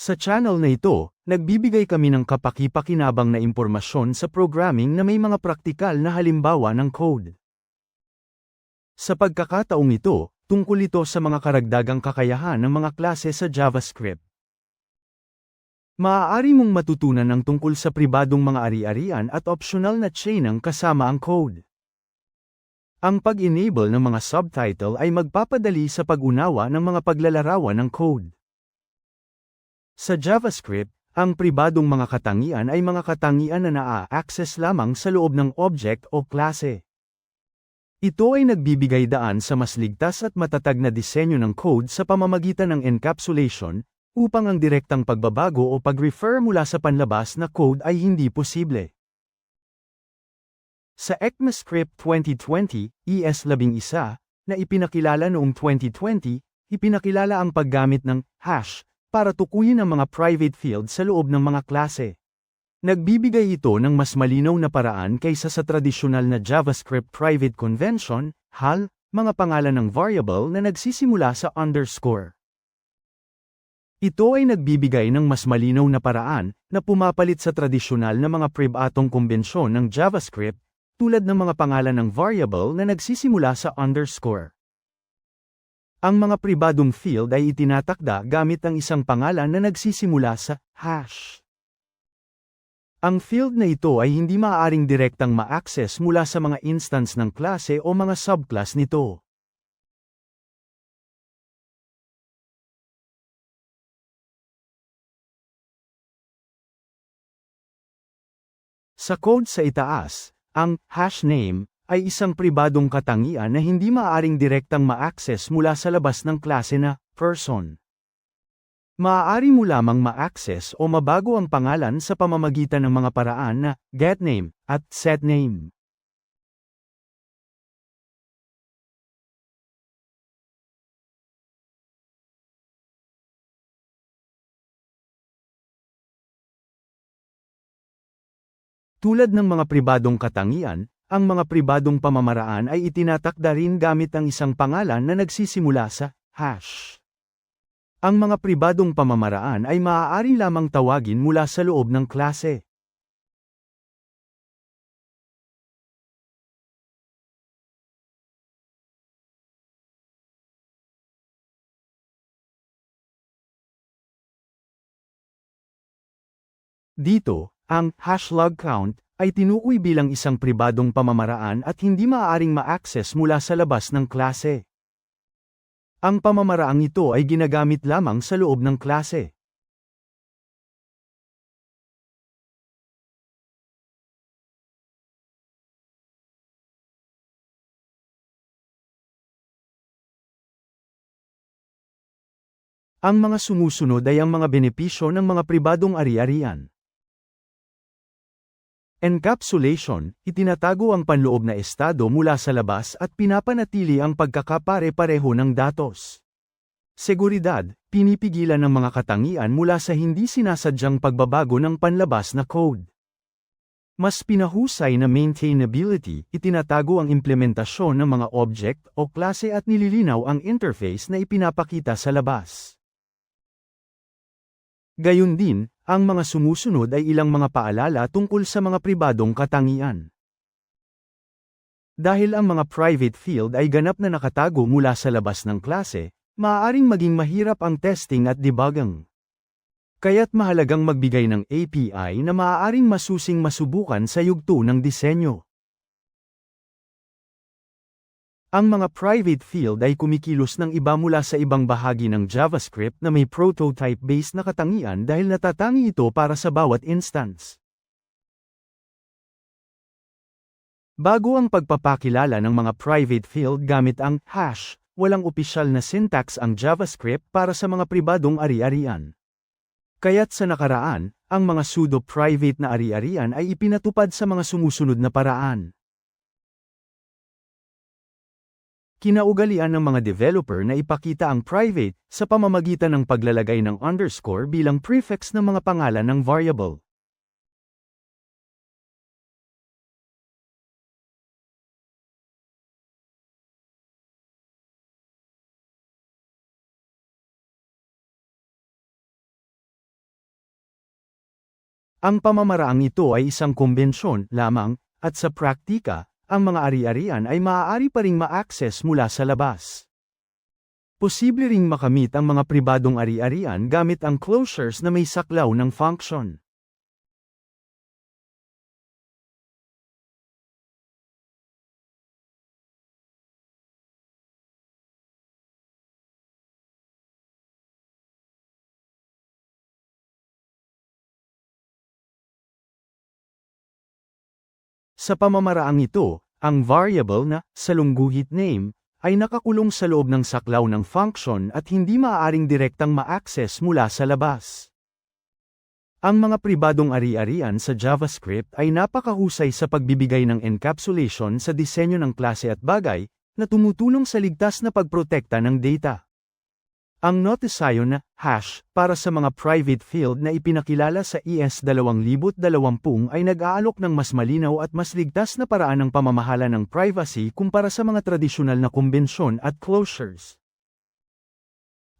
Sa channel na ito, nagbibigay kami ng kapaki-pakinabang na impormasyon sa programming na may mga praktikal na halimbawa ng code. Sa pagkakataong ito, tungkol ito sa mga karagdagang kakayahan ng mga klase sa JavaScript. Maaari mong matutunan ng tungkol sa pribadong mga ari-arian at optional na chainang kasama ang code. Ang pag-enable ng mga subtitle ay magpapadali sa pag-unawa ng mga paglalarawan ng code. Sa JavaScript, ang pribadong mga katangian ay mga katangian na naa-access lamang sa loob ng object o klase. Ito ay nagbibigay daan sa mas ligtas at matatag na disenyo ng code sa pamamagitan ng encapsulation, upang ang direktang pagbabago o pag-refer mula sa panlabas na code ay hindi posible. Sa ECMAScript 2020, ES11, na ipinakilala noong 2020, ipinakilala ang paggamit ng hash para tukuyin ang mga private field sa loob ng mga klase. Nagbibigay ito ng mas malinaw na paraan kaysa sa tradisyonal na JavaScript private convention, HAL, mga pangalan ng variable na nagsisimula sa underscore. Ito ay nagbibigay ng mas malinaw na paraan na pumapalit sa tradisyonal na mga pribatong kumbensyon ng JavaScript, tulad ng mga pangalan ng variable na nagsisimula sa underscore. Ang mga pribadong field ay itinatakda gamit ang isang pangalan na nagsisimula sa hash. Ang field na ito ay hindi maaaring direktang ma-access mula sa mga instance ng klase o mga subclass nito. Sa code sa itaas, ang hash name ay isang pribadong katangian na hindi maaaring direktang ma-access mula sa labas ng klase na person. Maaari mo lamang ma-access o mabago ang pangalan sa pamamagitan ng mga paraan na getName at setName. Tulad ng mga pribadong katangian, ang mga pribadong pamamaraan ay itinatakda rin gamit ang isang pangalan na nagsisimula sa hash. Ang mga pribadong pamamaraan ay maaari lamang tawagin mula sa loob ng klase. Dito, ang hashlog count ay tinukoy bilang isang pribadong pamamaraan at hindi maaaring ma-access mula sa labas ng klase. Ang pamamaraang ito ay ginagamit lamang sa loob ng klase. Ang mga sumusunod ay ang mga benepisyo ng mga pribadong ari-arian. Encapsulation, itinatago ang panloob na estado mula sa labas at pinapanatili ang pagkakapare-pareho ng datos. Seguridad, pinipigilan ng mga katangian mula sa hindi sinasadyang pagbabago ng panlabas na code. Mas pinahusay na maintainability, itinatago ang implementasyon ng mga object o klase at nililinaw ang interface na ipinapakita sa labas. Gayun din, ang mga sumusunod ay ilang mga paalala tungkol sa mga pribadong katangian. Dahil ang mga private field ay ganap na nakatago mula sa labas ng klase, maaaring maging mahirap ang testing at debugging. Kaya't mahalagang magbigay ng API na maaaring masusing masubukan sa yugto ng disenyo. Ang mga private field ay kumikilos ng iba mula sa ibang bahagi ng JavaScript na may prototype-based na katangian dahil natatangi ito para sa bawat instance. Bago ang pagpapakilala ng mga private field gamit ang hash, walang opisyal na syntax ang JavaScript para sa mga pribadong ari-arian. Kaya't sa nakaraan, ang mga pseudo-private na ari-arian ay ipinatupad sa mga sumusunod na paraan. Kinaugalian ng mga developer na ipakita ang private sa pamamagitan ng paglalagay ng underscore bilang prefix ng mga pangalan ng variable. Ang pamamaraang ito ay isang kumbensyon lamang, at sa praktika, ang mga ari-arian ay maaari pa ring ma-access mula sa labas. Posible ring makamit ang mga pribadong ari-arian gamit ang closures na may saklaw ng function. Sa pamamaraang ito, ang variable na salungguhit name ay nakakulong sa loob ng saklaw ng function at hindi maaaring direktang ma-access mula sa labas. Ang mga pribadong ari-arian sa JavaScript ay napakahusay sa pagbibigay ng encapsulation sa disenyo ng klase at bagay, na tumutulong sa ligtas na pagprotekta ng data. Ang notisayon na hash para sa mga private field na ipinakilala sa ES 2020 ay nag-aalok ng mas malinaw at mas ligtas na paraan ng pamamahala ng privacy kumpara sa mga tradisyonal na kumbensyon at closures.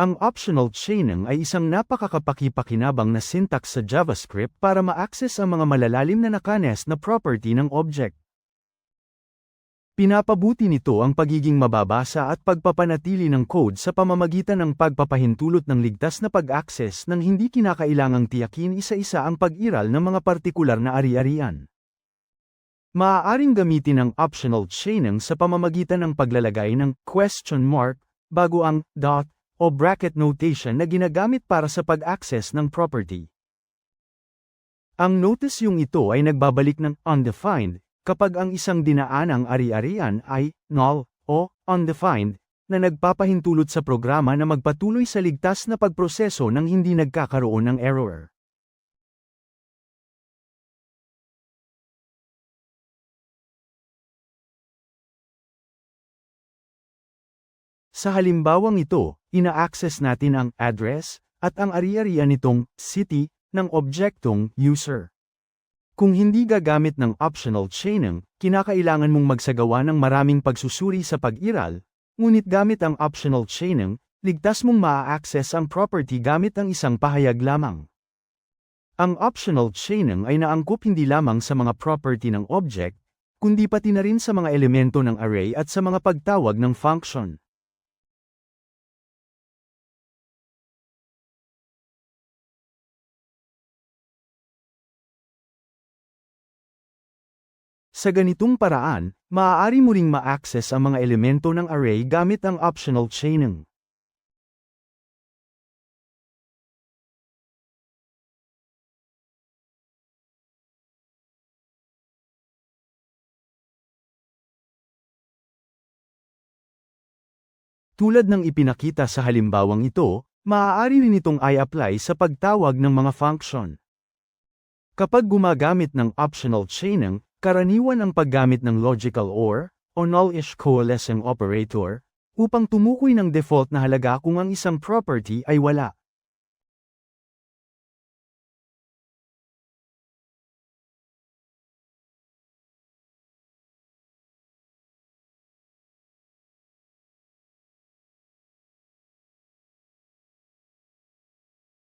Ang optional chaining ay isang napakakapakipakinabang na syntax sa JavaScript para ma-access ang mga malalalim na nakanes na property ng object. Pinapabuti nito ang pagiging mababasa at pagpapanatili ng code sa pamamagitan ng pagpapahintulot ng ligtas na pag-access nang hindi kinakailangang tiyakin isa-isa ang pag-iral ng mga partikular na ari-arian. Maaaring gamitin ang optional chaining sa pamamagitan ng paglalagay ng question mark bago ang dot o bracket notation na ginagamit para sa pag-access ng property. Ang notice yung ito ay nagbabalik ng undefined kapag ang isang dinaanang ari-arian ay null o undefined na nagpapahintulot sa programa na magpatuloy sa ligtas na pagproseso nang hindi nagkakaroon ng error. Sa halimbawang ito, ina-access natin ang address at ang ari-arian nitong city ng objektong user. Kung hindi gagamit ng optional chaining, kinakailangan mong magsagawa ng maraming pagsusuri sa pag-iral, ngunit gamit ang optional chaining, ligtas mong maa-access ang property gamit ang isang pahayag lamang. Ang optional chaining ay naangkop hindi lamang sa mga property ng object, kundi pati na rin sa mga elemento ng array at sa mga pagtawag ng function. Sa ganitong paraan, maaari mo ring ma-access ang mga elemento ng array gamit ang optional chaining. Tulad ng ipinakita sa halimbawang ito, maaari rin itong i-apply sa pagtawag ng mga function. Kapag gumagamit ng optional chaining, karaniwan ang paggamit ng logical OR, o null-ish coalescing operator, upang tumukoy ng default na halaga kung ang isang property ay wala.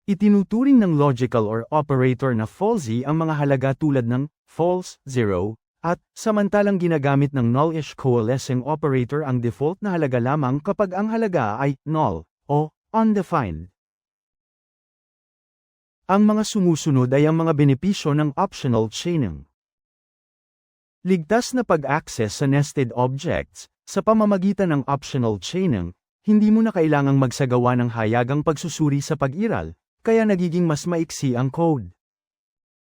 Itinuturing ng logical or operator na falsy ang mga halaga tulad ng false, 0, at samantalang ginagamit ng null-ish coalescing operator ang default na halaga lamang kapag ang halaga ay null o undefined. Ang mga sumusunod ay ang mga benepisyo ng optional chaining. Ligtas na pag-access sa nested objects, sa pamamagitan ng optional chaining, hindi mo na kailangang magsagawa ng hayagang pagsusuri sa pag-iral, kaya nagiging mas maiksi ang code.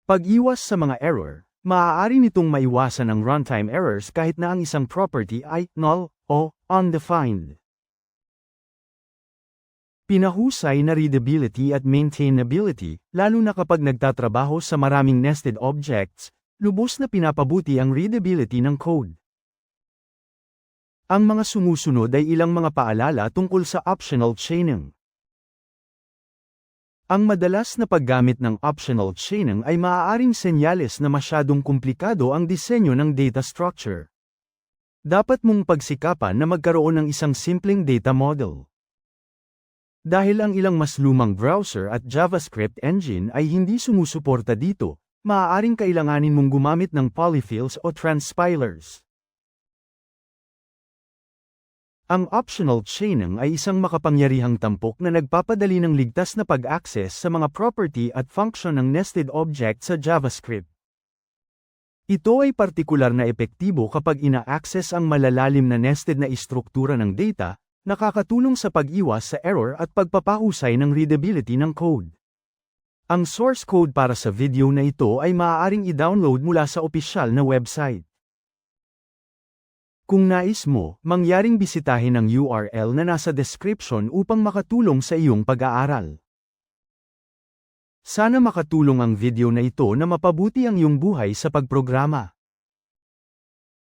Pag-iwas sa mga error, maaari nitong maiwasan ang runtime errors kahit na ang isang property ay null o undefined. Pinahusay na readability at maintainability, lalo na kapag nagtatrabaho sa maraming nested objects, lubos na pinapabuti ang readability ng code. Ang mga sumusunod ay ilang mga paalala tungkol sa optional chaining. Ang madalas na paggamit ng optional chaining ay maaaring senyales na masyadong komplikado ang disenyo ng data structure. Dapat mong pagsikapan na magkaroon ng isang simpleng data model. Dahil ang ilang mas lumang browser at JavaScript engine ay hindi sumusuporta dito, maaaring kailanganin mong gumamit ng polyfills o transpilers. Ang optional chaining ay isang makapangyarihang tampok na nagpapadali ng ligtas na pag-access sa mga property at function ng nested object sa JavaScript. Ito ay partikular na epektibo kapag ina-access ang malalalim na nested na istruktura ng data, nakakatulong sa pag-iwas sa error at pagpapahusay ng readability ng code. Ang source code para sa video na ito ay maaaring i-download mula sa opisyal na website. Kung nais mo, mangyaring bisitahin ang URL na nasa description upang makatulong sa iyong pag-aaral. Sana makatulong ang video na ito na mapabuti ang iyong buhay sa pagprograma.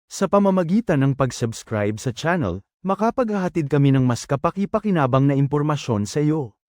Sa pamamagitan ng pag-subscribe sa channel, makapaghahatid kami ng mas kapaki-pakinabang na impormasyon sa iyo.